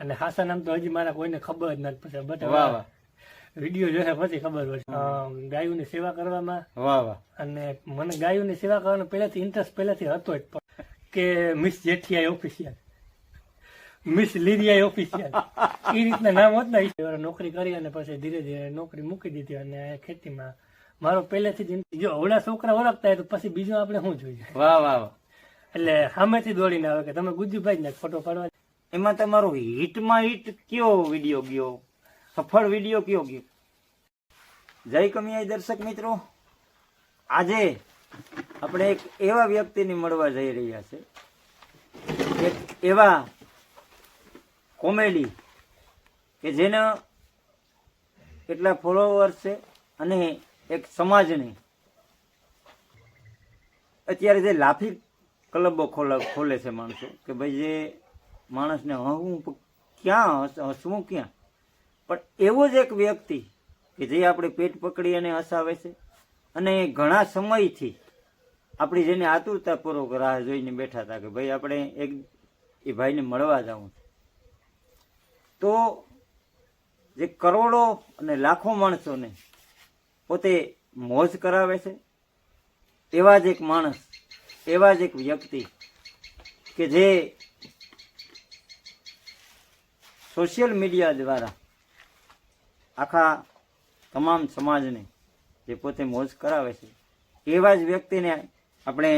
અને હાસા નામ તો હજી મારા કોઈને ખબર જ નથી પછી વાહ વીડિયો જોયા પછી ખબર અ, ગાયોની સેવા કરવામાં. વાહ વાહ. અને મને ગાયોની સેવા કરવાનો પહેલાથી ઇન્ટરેસ્ટ પહેલાથી હતો જ પણ કે miss Jethiya official miss Liriya official એ રીતના નામ હોત ને નોકરી કરી અને પછી ધીરે ધીરે નોકરી મૂકી દીધી અને ખેતીમાં મારો પહેલેથી જ જો અવળા છોકરા ઓળખતા હોય તો પછી બીજું આપણે શું જોઈએ? વાહ વાહ એટલે સામેથી દોડીને આવે કે તમે ગુજુભાઈ ને ફોટો પાડવા એમાં તમારો હિટમાં હિટ કયો વીડિયો ગયો? સફળ વીડિયો કયો ગયો? જય કમિયાઈ દર્શક મિત્રો. આજે આપણે એક એવા વ્યક્તિને મળવા જઈ રહ્યા છે. એક એવા કોમેડી કે જેના કેટલા ફોલોવર્સ છે અને એક સમાજને. અત્યારે જે લાફી ક્લબો ખોલે ખોલે છે માણસો, કે ભાઈ જે માણસને હસવું ક્યાં હસ- હસવું ક્યાં? પણ એવો જ એક વ્યક્તિ કે જે આપણે પેટ પકડી અને હસાવે છે અને ઘણા સમયથી આપણી જેને આતુરતાપૂર્વક રાહ જોઈને બેઠા હતા કે ભાઈ આપણે એક એ ભાઈને મળવા જવું તો જે કરોડો અને લાખો માણસોને પોતે મોજ કરાવે છે, એવા જ એક માણસ, એવા જ એક વ્યક્તિ કે જે સોશિયલ મીડિયા દ્વારા આખા તમામ સમાજને જે પોતે મોજ કરાવે છે, એવા જ વ્યક્તિને આપણે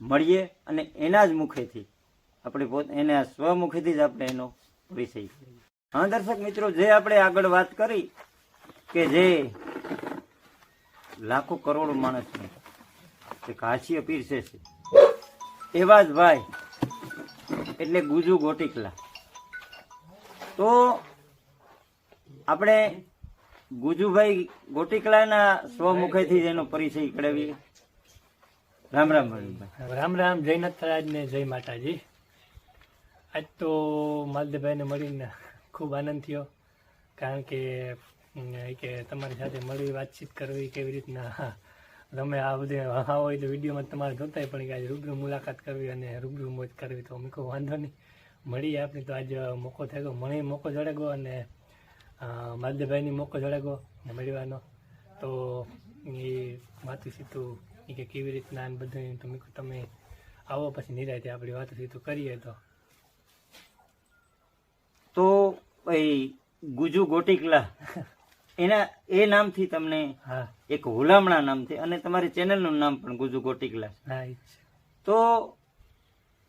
મળીએ અને એના જ મુખેથી આપણે પોતે એના સ્વમુખેથી જ આપણે એનો પરિચય કરીએ. હા, દર્શક મિત્રો, જે આપણે આગળ વાત કરી કે જે લાખો કરોડો માણસને જે હાસ્ય પીરસે છે, એવા જ ભાઈ એટલે ગુજુ ગોટીકલા તો આપણે ગુજુભાઈ ગોટીકલાના સ્વમુખેથી જ એનો પરિચય કરાવીએ. રામ રામ રામ રામ, જય નથરાજ ને જય માતાજી. આજ તો માલદેભાઈને મળીને ખૂબ આનંદ થયો, કારણ કે કે તમારી સાથે મળી વાતચીત કરવી કેવી રીતના તમે આ બધે હા હોય તો વિડીયોમાં તમારે જોતા પણ કે આજે રૂબરૂ મુલાકાત કરવી અને રૂબરૂ મોજ કરવી તો અમે કહું વાંધો નહીં. મળીએ આપણે તો આજ મોકો થઈ ગયો મને મોકો જડે ગયો અને માલદેભાઈની મોકો ને મળવાનો તો એ વાતું સીતું એ કે કેવી રીતના આને બધું તો તમે આવો પછી નિરાયતે આપણી વાતું સીતું કરીએ તો. તો ભાઈ ગુજુ ગોટીકલા એના એ નામથી તમને હા. એક હુલામણા નામથી અને તમારી ચેનલનું નામ પણ ગુજુ ગોટીકલા. તો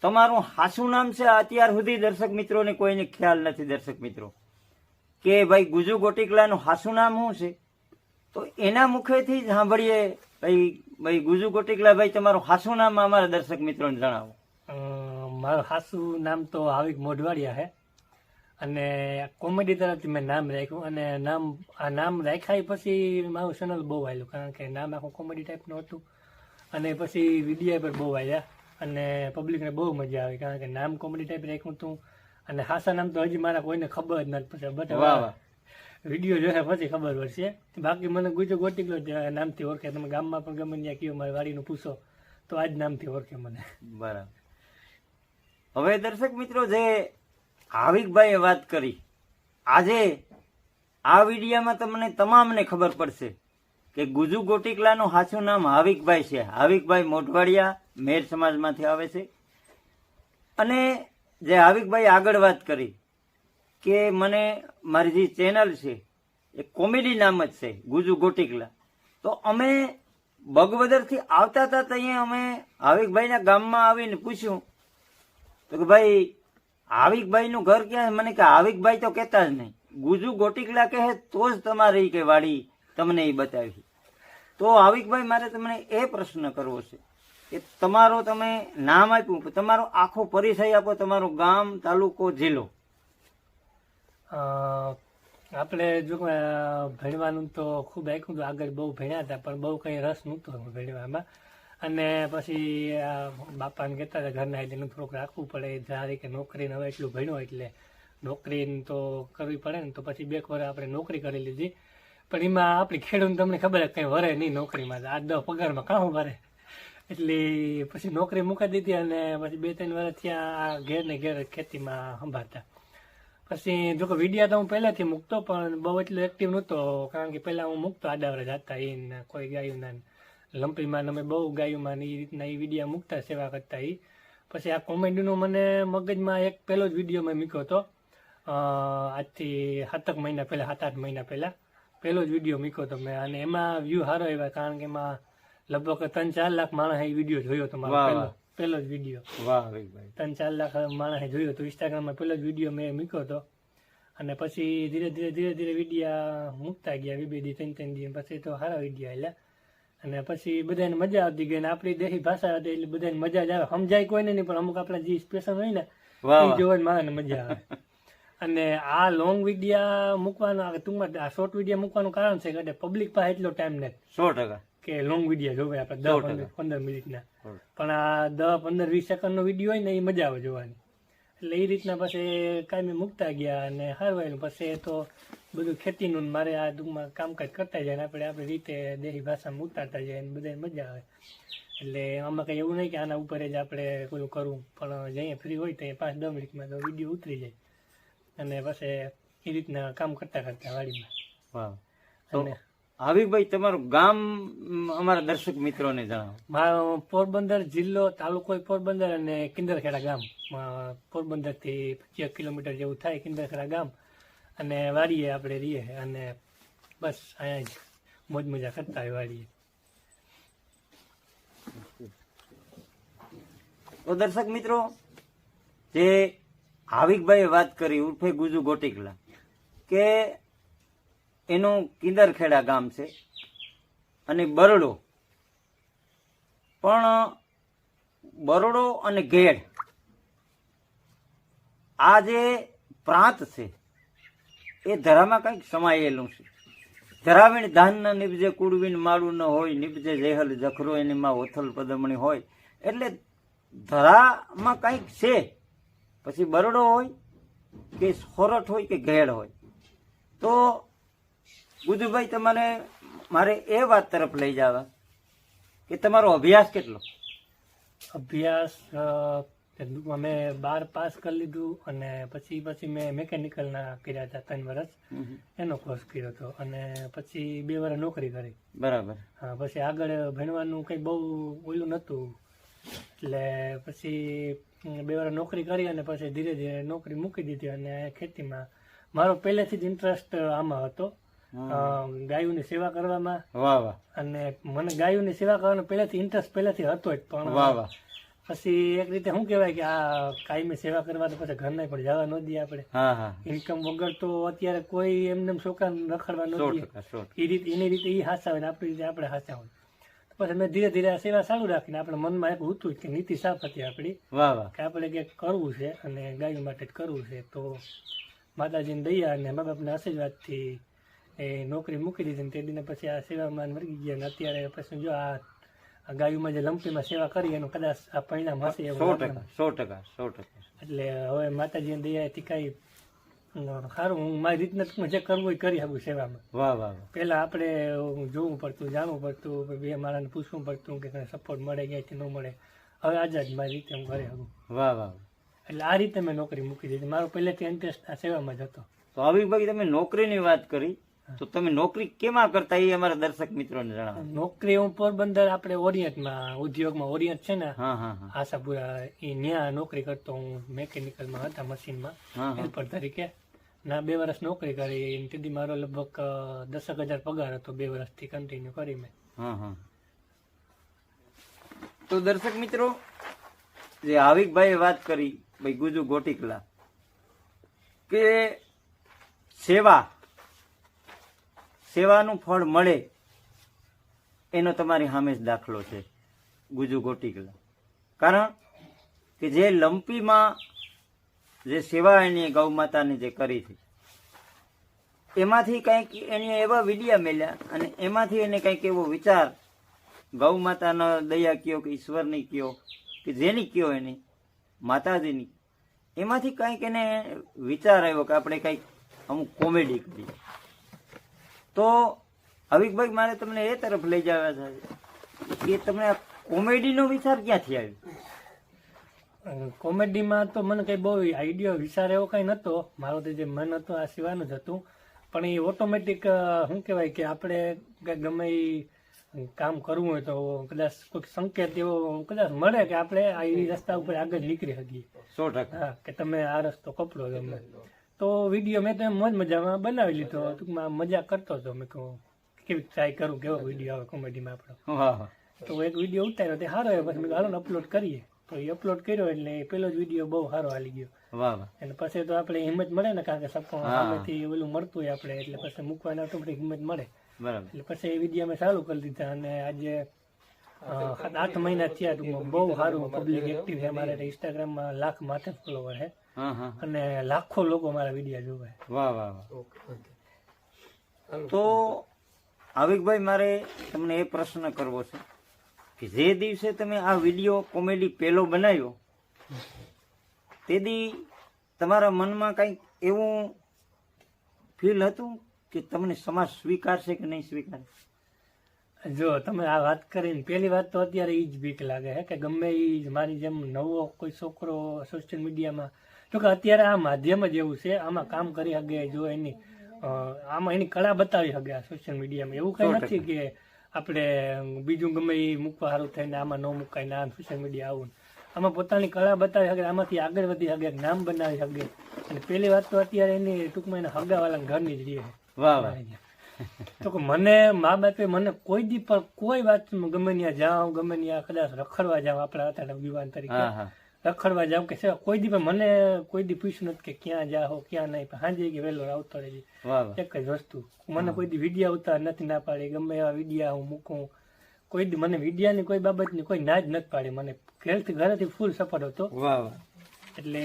તમારું હાસું નામ છે અત્યાર સુધી દર્શક મિત્રોને કોઈને ખ્યાલ નથી દર્શક મિત્રો. કે ભાઈ ગુજુ ગોટીકલાનું હાસું નામ શું છે? તો એના મુખેથી સાંભળીએ ભાઈ ભાઈ ગુજુ ગોટીકલા ભાઈ, તમારું હાસું નામ અમારા દર્શક મિત્રોને જણાવો. મારું હાસું નામ તો હાવિક મોઢવાડિયા છે અને કોમેડી તરફથી મેં નામ રાખ્યું અને નામ, આ નામ રાખ્યા પછી મારું ચેનલ બહુ વાયલું, કારણ કે નામ આખું કોમેડી ટાઈપનું હતું. અને પછી વિડીયા પર બહુ આવ્યા અને પબ્લિકને બહુ મજા આવી કારણ કે નામ કોમેડી ટાઈપ રાખ્યું હતું અને હાસા નામ તો હજી મારા કોઈને ખબર જ નથી પડશે બટ વીડિયો જોયા પછી ખબર પડશે. બાકી મને ગુજો ગોટીકલો નામથી ઓળખે. તમે ગામમાં પણ ગમે ત્યાં કયો મારી વાડીનું પૂછો તો આ જ નામથી ઓળખે મને. બરાબર. હવે દર્શક મિત્રો જે હાવિકભાઈએ વાત કરી આજે આ વિડીયામાં તમને તમામને ખબર પડશે કે ગુજુ ગોટીકલાનું સાચું નામ હાવિકભાઈ છે. હાવિકભાઈ મોઢવાડિયા મેર સમાજમાંથી આવે છે. અને જે હાવિકભાઈ આગળ વાત કરી કે મને મારી જે ચેનલ છે, એ કોમેડી નામ જ છે, ગુજુ ગોટીકલા. તો અમે બગવદરથી આવતા હતા ત્યાં અમે હાવિકભાઈના ગામમાં આવીને પૂછ્યું. તો કે ભાઈ, હાવિકભાઈનું ઘર ક્યાં? મને કે હાવિકભાઈ તો કહેતા જ નહીં. ગુજુ ગોટીકલા કહે, તો જ તમારી કે વાડી તમને એ બતાવી. તો હાવિકભાઈ મારે તમને એ પ્રશ્ન કરવો છે. કે તમારો તમે નામ આપ્યું તમારો આખો પરિચય આપો, તમારું ગામ, તાલુકો, જિલ્લો. આપણે જો ભણવાનું તો ખૂબ આખ્યું હતું, આગળ બહુ ભણ્યા હતા, પણ બહુ કંઈ રસ નહોતો ભણવામાં. અને પછી બાપાને કહેતા હતા, ઘરના એટલે થોડુંક રાખવું પડે જ્યારે કે નોકરીને હવે એટલું ભણ્યો એટલે નોકરી તો કરવી પડે ને, તો પછી બે વર આપણે નોકરી કરી લીધી. પણ એમાં આપણી ખેડૂત તમને ખબર કંઈ વરે નહીં નોકરીમાં, આ દસ પગારમાં કાં વરે? એટલે પછી નોકરી મૂકી દીધી અને પછી બે ત્રણ વર્ષ ત્યાં ઘેર ને ઘેર ખેતીમાં સંભાળતા. પછી જો કે વિડીયા તો હું પહેલાથી મૂકતો, પણ બહુ એટલો એક્ટિવ નહોતો, કારણ કે પહેલાં હું મૂકતો આડાવરે જતા એ ને કોઈ ગાયું ના લંપીમાં અમે બહુ ગાયુંમાં એ રીતના એ વિડીયા મૂકતા, સેવા કરતા એ પછી આ કોમેડીનો મને મગજમાં એક પહેલો જ વીડિયો મેં મૂક્યો હતો. આજથી સાતક મહિના પહેલાં, સાત આઠ મહિના પહેલાં. પહેલો જ વીડિયો મૂક્યો હતો મેં, અને એમાં વ્યૂ સારો આવ્યા, કારણ કે એમાં લગભગ ત્રણ ચાર લાખ માણસે એ વીડિયો જોયો હતો મારો પેલો પહેલો પહેલો જ વીડિયો વાહ ત્રણ ચાર લાખ માણસે જોયો હતો ઇન્સ્ટાગ્રામમાં પહેલો જ વીડિયો મેં મૂક્યો હતો. અને પછી ધીરે ધીરે ધીરે ધીરે વિડીયા મૂકતા ગયા બે દી ત્રણ ત્રણ દી પછી તો સારા વિડીયા એટલે અને પછી બધાને મજા આવતી ગઈ અને આપણી દેશી ભાષા હતી એટલે બધાને મજા જ આવે. સમજાય કોઈને નહીં પણ અમુક આપણા જે સ્પેશલ હોય ને જોવા એ જોવાની માણસને મજા આવે. અને આ લોંગ વિડીયા મૂકવાનું ટૂંકમાં આ શોર્ટ વિડીયા મૂકવાનું કારણ છે કે પબ્લિક પાસે એટલો ટાઈમ નથી. સો ટકા. કે લોંગ વીડિયો જોવે આપણે દસ પંદર પંદર મિનિટના. પણ આ દસ પંદર વીસ સેકન્ડનો વીડિયો હોય ને એ મજા આવે જોવાની. એટલે એ રીતના પછી કાયમી મૂકતા ગયા અને હારવાયેલું પછી તો બધું ખેતીનું મારે આ ટૂંકમાં કામકાજ કરતા જાય ને આપણે આપણી રીતે દેહી ભાષામાં ઉતારતા જાય ને બધાને મજા આવે. એટલે આમાં કંઈ એવું નહીં કે આના ઉપર જ આપણે પેલું કરવું પણ જઈએ ફ્રી હોય તો પાંચ દસ મિનિટમાં તો વીડિયો ઉતરી જાય. અને પછી એ રીતના કામ કરતા કરતા વાડીમાં. અને હાવિકભાઈ તમારું ગામ અમારા દર્શક મિત્રોને જણાવો. મારો પોરબંદર જિલ્લો તાલુકો પોરબંદર અને કિંદરખેડા ગામ. પોરબંદરથી પચીસ કિલોમીટર જેવું થાય કિંદરખેડા ગામ. અને વાડીએ આપણે રહીએ અને બસ અહીંયા જ મોજ મજા કરતા હોય વાડીએ. તો દર્શક મિત્રો જે હાવિકભાઈએ વાત કરી ઉર્ફે ગુજુ ગોટીકલા કે એનું કિંદરખેડા ગામ છે અને બરડો. પણ બરોડો અને ઘેડ આ જે પ્રાંત છે, એ ધરામાં કંઈક સમાયેલું છે. ધરાવીણ ધાન નિપજે કુડવીન માળું ન હોય નિપજે જેહલ જખરો એની માં ઓથલ પદમણી હોય. એટલે ધરામાં કંઈક છે, પછી બરડો હોય કે સોરઠ હોય કે ઘેડ હોય. તો ગુજુભાઈ તમારે મારે એ વાત તરફ લઈ જવા કે તમારો અભ્યાસ કેટલો? અભ્યાસ અમે બાર પાસ કરી લીધું અને પછી પછી મેં મેકેનિકલના કર્યા હતા ત્રણ વર્ષ એનો કોર્સ કર્યો હતો અને પછી બે વર્ષ નોકરી કરી. બરાબર. હા પછી આગળ ભણવાનું કંઈ બહુ ઓલું નહોતું. એટલે પછી બે વર્ષ નોકરી કરી અને પછી ધીરે ધીરે નોકરી મૂકી દીધી અને ખેતીમાં મારો પહેલેથી જ ઇન્ટરેસ્ટ આમાં હતો. ગાયોની સેવા કરવામાં વાહ વાહ. અને મને ગાયોની સેવા કરવાનો પહેલાથી ઇન્ટરેસ્ટ પહેલાથી હતો જ પણ વાહ પછી એક રીતે શું કહેવાય કે આ કાયમી સેવા કરવા તો પછી ઘરના પણ જવા ન દઈએ આપણે. ઇન્કમ વગર તો અત્યારે કોઈ એમને એમ છોકરા રખડવા ન દઈએ. એ રીતે એની રીતે એ હોય ને આપણી રીતે આપણે હોય. પછી મેં ધીરે ધીરે આ સેવા ચાલુ રાખીને આપણે મનમાં એક હતું કે નીતિ સાફ હતી આપણી વાહ વાહ. કે આપણે કંઈક કરવું છે અને ગાયો માટે જ કરવું છે. તો માતાજીની દયા અને મા બાપના આશીર્વાદથી એ નોકરી મૂકી દીધી ને તે દિને પછી આ સેવામાં વર્ગી ગયા અને અત્યારે પછી જો આ ગાયુમાં જે લંપીમાં સેવા કરી એનું કદાચ આ પરિણામ હશે સો ટકા સો ટકા સો ટકા. એટલે હવે માતાજીની દયાથી કાંઈ સારું હું મારી રીતના ટૂંકમાં જે કરવું એ કરી શકું સેવામાં. વાહ વાહ પહેલાં આપણે જોવું પડતું જાણવું પડતું બે માણસને પૂછવું પડતું કે સપોર્ટ મળે ક્યાંથી ન મળે. હવે આઝાદ મારી રીતે હું કરી શકું વાહ વાહ એટલે આ રીતે મેં નોકરી મૂકી દીધી. મારો પહેલેથી ઇન્ટરેસ્ટ આ સેવામાં જ હતો. તો હાવિકભાઈ તમે નોકરીની વાત કરી તો તમે નોકરી કેમાં કરતા એ અમારા દર્શક મિત્રોને જણાવો. નોકરી હું પોરબંદર આપણે ઓરિયન્ટમાં ઉદ્યોગમાં ઓરિયન્ટ છે ને આશાપુરા એ ન્યા નોકરી કરતો હું મેકેનિકલમાં હતા મશીનમાં હેલ્પર તરીકે. ના બે વર્ષ નોકરી કરી તેથી મારો લગભગ દસક હજાર પગાર હતો બે વર્ષથી કન્ટિન્યુ કરી મેં. તો દર્શક મિત્રો જે હાવિકભાઈએ વાત કરી ભાઈ ગુજુ ગોટીકલા કે સેવા સેવાનું ફળ મળે, એનો તમારી સામે જ દાખલો છે, ગુજુ ગોટીકલા. કારણ કે જે લંપીમાં જે સેવા એની ગૌ માતાની જે કરી છે, એમાંથી કંઈક એને એવા વિડિયા મેળ્યા અને એમાંથી એને કંઈક એવો વિચાર ગૌ માતાનો દયા કયો કે ઈશ્વરની કયો કે જેની કયો એની, માતાજીની, એમાંથી કંઈક એને વિચાર આવ્યો કે આપણે કંઈક અમુક કોમેડી કરીએ. તો હવિકભાઈ મારે તમને એ તરફ લઈ જવા છે. કે તમને કોમેડીનો વિચાર ક્યાંથી આવ્યો? કોમેડીમાં તો મને કઈ બહુ આઈડિયો વિચાર એવો કઈ નતો મારો તો જે મન હતો આ સિવાનું જ હતું. પણ એ ઓટોમેટિક શું કહેવાય કે આપણે ગમે એ કામ કરવું હોય તો કદાચ કોઈક સંકેત એવો કદાચ મળે કે આપણે આ રસ્તા ઉપર આગળ નીકળી શકીએ. સો ટકા. કે તમે આ રસ્તો કપડો ગમે. તો વીડિયો મેં તો એમ મોજ મજામાં બનાવી લીધો. ટૂંકમાં મજા કરતો હતો. મેં કહું કેવી ટ્રાય કરું? કેવો વીડિયો આવે કોમેડીમાં આપણો? તો એક વીડિયો ઉતાર્યો. તે સારો આવ્યો પછી મેં હાલો અપલોડ કરીએ. તો એ અપલોડ કર્યો એટલે પેલો જ વીડિયો બહુ સારો હાલી ગયો. અને પછી તો આપણે હિંમત મળે ને કારણ કે સપો હા. સામેથી ઓલું મળતું હોય આપણે એટલે પછી મૂકવાના ઓટોમેટિક હિંમત મળે. એટલે પછી એ વીડિયો મેં ચાલુ કરી દીધા અને આજે આઠ મહિના થયા ટૂંકમાં. બહુ સારું પબ્લિક એક્ટિવ છે. અમારે ઇન્સ્ટાગ્રામમાં લાખ માથે ફોલોવર છે. હા અને લાખો લોકો મારા વીડિયો જોવે. વાહ વાહ વાહ. તો આવિકભાઈ મારે તમને એ પ્રશ્ન કરવો છે કે જે દિવસે તમે આ વીડિયો કોમેડી પહેલો બનાવ્યો તે દી તમારા મનમાં કંઈક એવું ફીલ હતું કે તમને સમાજ સ્વીકારશે કે નહીં સ્વીકારે જો તમે આ વાત કરીને પહેલી વાત તો અત્યારે એ જ બીક લાગે છે કે ગમે એ મારી જેમ નવો કોઈ છોકરો સોશિયલ મીડિયામાં જો કે અત્યારે આ માધ્યમ જ એવું છે આમાં કામ કરી શકે જો એની આમાં એની કળા બતાવી શકે આ સોશિયલ મીડિયામાં એવું કઈ નથી કે આપણે બીજું ગમે એ મૂકવા સારું થઈને આમાં ન મુકાય ને આમ સોશિયલ મીડિયા આવું. આમાં પોતાની કળા બતાવી શકે આમાંથી આગળ વધી શકે નામ બનાવી શકે અને પહેલી વાત તો અત્યારે એની ટૂંકમાં એના હગાવાલા ઘરની જ રહે વાહ વાહ. તો કે મને મા બાપે મને કોઈ દી પણ કોઈ વાત ગમે ત્યાં જાઉં ગમે ત્યાં કદાચ રખડવા જાઉં આપણા હતા યુવાન તરીકે. રખડવા જાવ કે સેવા કોઈ દી મને કોઈ દી પૂછ્યું નથી કે ક્યાં જાઓ ક્યાં નહીં. પણ સાંજે કે વહેલો આવતો રહેજે એક જ વસ્તુ. મને કોઈ દી વિડીયા ઉતાર નથી ના પાડી. ગમે એવા વિડીયા હું મૂકું. કોઈ દી મને વિડીયાની કોઈ બાબતની કોઈ ના જ નથી પાડી. મને ઘરેથી ઘરેથી ફૂલ સપોર્ટ હતો. એટલે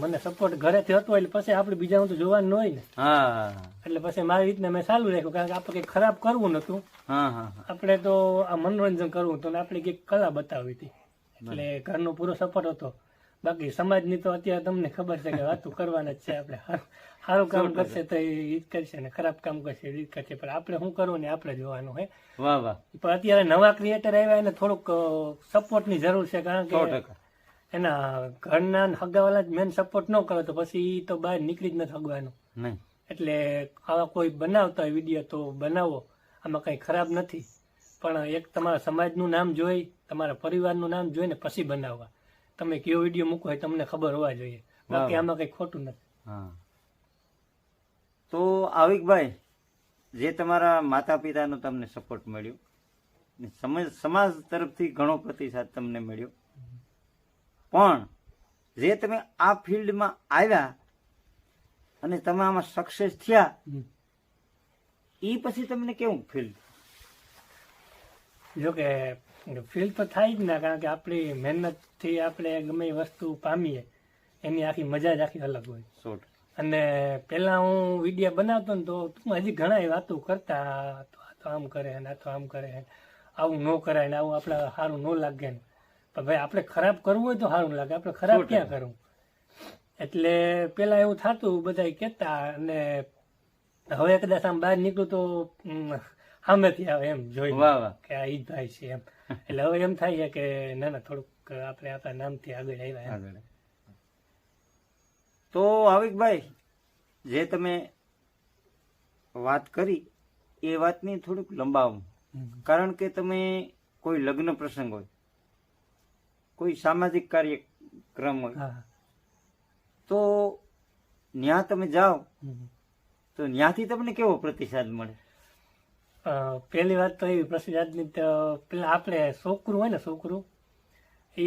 મને સપોર્ટ ઘરેથી હતો એટલે પછી આપણે બીજાનું તો જોવાનું હોય ને. એટલે પછી મારી રીતના મેં ચાલુ રાખ્યું. કારણ કે આપણે કઈ ખરાબ કરવું નતું આપણે તો આ મનોરંજન કરવું હતું ને આપણે કંઈક કલા બતાવી હતી. એટલે ઘરનો પૂરો સપોર્ટ હતો. બાકી સમાજની તો અત્યારે તમને ખબર છે કે વાતું કરવાના જ છે આપણે. સારું- કામ કરશે તો એ જ કરશે ને ખરાબ કામ કરશે જ કરશે. પણ આપણે શું કરવું ને આપણે જોવાનું હે? વાહ વાહ. પણ અત્યારે નવા ક્રિએટર આવ્યા એને થોડુંક સપોર્ટની જરૂર છે કારણ કે એના ઘરના હગાવાલા જ મેન સપોર્ટ ન કરે તો પછી એ તો બહાર નીકળી જ નથી હગવાનું. એટલે આવા કોઈ બનાવતા હોય વીડિયો તો બનાવો. આમાં કંઈ ખરાબ નથી. પણ એક તમારા સમાજનું નામ જોઈ તમારા પરિવારનું નામ જોઈને પછી બનાવવા. તમે કયો વીડિયો મૂકો હોય તમને ખબર હોવા જોઈએ. બાકી આમાં કંઈ ખોટું નથી. તો આવિકભાઈ જે તમારા માતા પિતાનો તમને સપોર્ટ મળ્યો સમાજ તરફથી ઘણો પ્રતિસાદ તમને મળ્યો. પણ જે તમે આ ફિલ્ડમાં આવ્યા અને તમે આમાં સક્સેસ થયા એ પછી તમને કેવું ફિલ્ડ જો કે ફીલ તો થાય જ ના કારણ કે આપણી મહેનતથી આપણે ગમે એ વસ્તુ પામીએ એની આખી મજા જ આખી અલગ હોય. અને પહેલા હું વિડીયા બનાવતો ને તો તું હજી ઘણા વાતો કરતા આ તો આમ કરે ને આ તો આમ કરે આવું ન કરાય ને આવું આપણે સારું ન લાગે ને. પણ ભાઈ આપણે ખરાબ કરવું હોય તો સારું લાગે આપણે ખરાબ ક્યાં કરવું એટલે પેલા એવું થતું બધા કહેતા અને હવે કદાચ આમ બહાર નીકળું તો સામેથી આવે એમ જોઈ કે આ ઈ ભાઈ છે એમ. એટલે હવે એમ થાય છે કે ના ના થોડુંક આપણે આપણા નામથી આગળ આવ્યા આગળ તો ભાઈ જે તમે વાત કરી એ વાતની થોડુંક લંબાવું. કારણ કે તમે કોઈ લગ્ન પ્રસંગ હોય કોઈ સામાજિક કાર્યક્રમ હોય તો ત્યાં તમે જાઓ તો ત્યાંથી તમને કેવો પ્રતિસાદ મળે? પહેલી વાત તો એવી પ્રસિદ્ધાર્થની પેલા આપણે છોકરું હોય ને છોકરું એ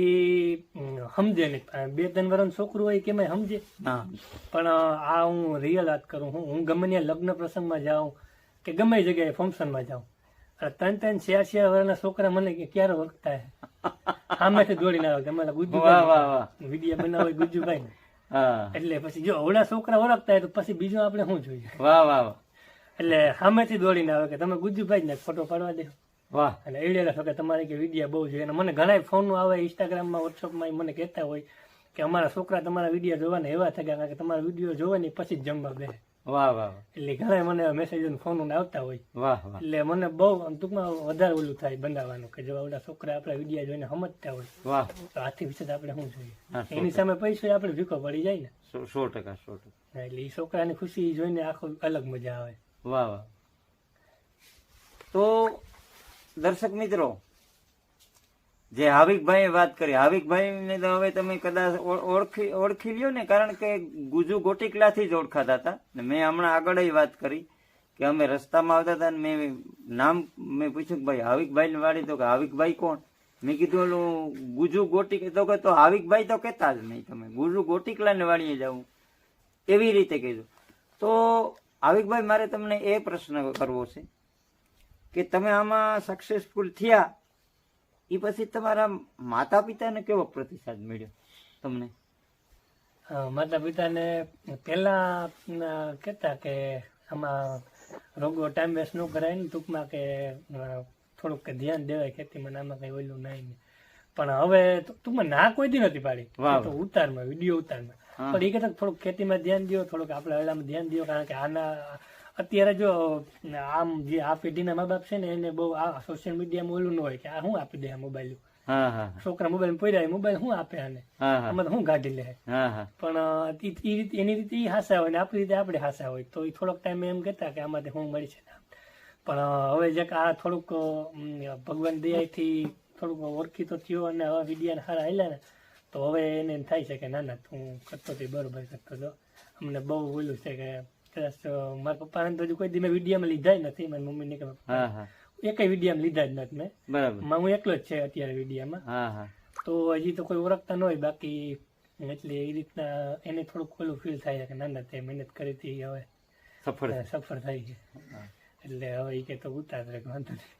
સમજે નહીં. બે ત્રણ વર્ષ છોકરું હોય કેમ સમજે? પણ આ હું રિયલ વાત કરું હું હું ગમે ત્યાં લગ્ન પ્રસંગમાં જાઉં કે ગમે એ જગ્યાએ ફંક્શનમાં જાઉં. ત્રણ ત્રણ ચાર ચાર વર્ષના છોકરા મને કે ક્યારે વખતા હે? સામેથી દોડીને આવે વાહ વાહ વીડિયો બનાવો. હા. એટલે પછી જો ઓળા છોકરા ઓળખતા હોય તો પછી બીજું આપણે શું જોઈએ? વાહ વાહ વાહ. એટલે સામેથી દોડીને આવે કે તમે ગુજુભાઈ ને ફોટો પાડવા દે. વાહ. અને એડેલા કે તમારી કે વિડીયા બહુ છે. અને મને ઘણા ફોન આવે ઇન્સ્ટાગ્રામમાં વોટ્સઅપમાં મને કહેતા હોય કે અમારા છોકરા તમારા વીડિયો જોવાના એવા થઈ ગયા કારણ કે તમારા વીડિયો જોવાની પછી જ જમવા બે વાહ વાહ એટલે ઘણા મને મેસેજ ફોન આવતા હોય. વાહ એટલે મને બહુ ટૂંકમાં વધારે ઓલું થાય બનાવવાનું કે જો આવડા છોકરા આપણા વિડીયા જોઈને સમજતા હોય. વાહ. તો આથી વિશે આપણે શું જોઈએ? એની સામે પૈસો આપણે ભીખો પડી જાય ને. સો ટકા સો ટકા. એટલે એ છોકરાની ખુશી જોઈને આખો અલગ મજા આવે. વાહ વાહ. તો દર્શક મિત્રો, જે હાવિકભાઈએ વાત કરી, હાવિકભાઈને તો હવે તમે કદાચ ઓળખી ઓળખી લ્યો ને, કારણ કે ગુજુ ગોટીકલાથી જ ઓળખાતા હતા. ને મેં હમણાં આગળ વાત કરી કે અમે રસ્તામાં આવતા હતા ને મેં નામ, મેં પૂછ્યું કે ભાઈ હાવિકભાઈ વાળી તો કે હાવિકભાઈ કોણ? મેં કીધું, ઓલું ગુજુ ગોટી તો કે તો હાવિકભાઈ તો કહેતા જ નહીં તમે. ગુજુ ગોટીકલાને વાળીએ જાવ એવી રીતે કીધું. તો હાવિકભાઈ મારે તમને એ પ્રશ્ન કરવો છે કે તમે આમાં સક્સેસફુલ થયા એ પછી તમારા માતા પિતાને કેવો પ્રતિસાદ મળ્યો તમને માતા પિતાને પહેલા કહેતા કે આમાં રોગો ટાઈમ વેસ્ટ ન કરાય ને ટૂંકમાં કે થોડુંક ધ્યાન દેવાય ખેતીમાં આમાં કઈ ઓલું નહીં પણ હવે તો- ટૂંકમાં ના કોઈ દી નથી પાડી. તો ઉતારમાં વીડિયો ઉતારમાં. પણ એ કહેતા થોડુંક ખેતીમાં ધ્યાન દો થોડુંક આપણે હવેલામાં ધ્યાન દો કારણ કે આના અત્યારે જો આમ જે આ પેઢીના મા બાપ છે ને એને બહુ આ સોશિયલ મીડિયામાં ઓલું ન હોય કે આ શું આપી દે આ મોબાઈલ હા હા છોકરા મોબાઈલ પડ્યા મોબાઈલ શું આપે આને? હા હા. આમાં શું કાઢી લે. હા હા. પણ રીતે- એની રીતે એ હાસા હોય ને આપણી રીતે આપણે હાસા હોય. તો એ થોડોક ટાઈમ એમ કહેતા કે આમાંથી શું મળી છે પણ હવે જે આ થોડુંક ભગવાન દયાથી થોડુંક ઓળખી તો થયો અને હવે વિડિયાને સારા હાલ્યા ને તો હવે એને એમ થાય છે કે ના ના તું કરતો તે બરોબર કરતો હતો અમને બહુ ઓલું છે કે કદાચ મારા પપ્પાને તો હજુ કોઈ દી મેં વિડીયામાં લીધા જ નથી. મારી મમ્મીને કે એક હા વિડીયામાં લીધા જ નથી મેં. બરાબર. હું એકલો જ છે અત્યારે વિડીયામાં. હા હા. તો હજી તો કોઈ ઓળખતા ન હોય બાકી એટલે એ રીતના એને થોડુંક ઓલું ફીલ થાય છે કે ના ના તે મહેનત કરી હતી હવે સફળ સફળ થાય છે. એટલે હવે એ કે તો ઉતાર વાંધો નહીં.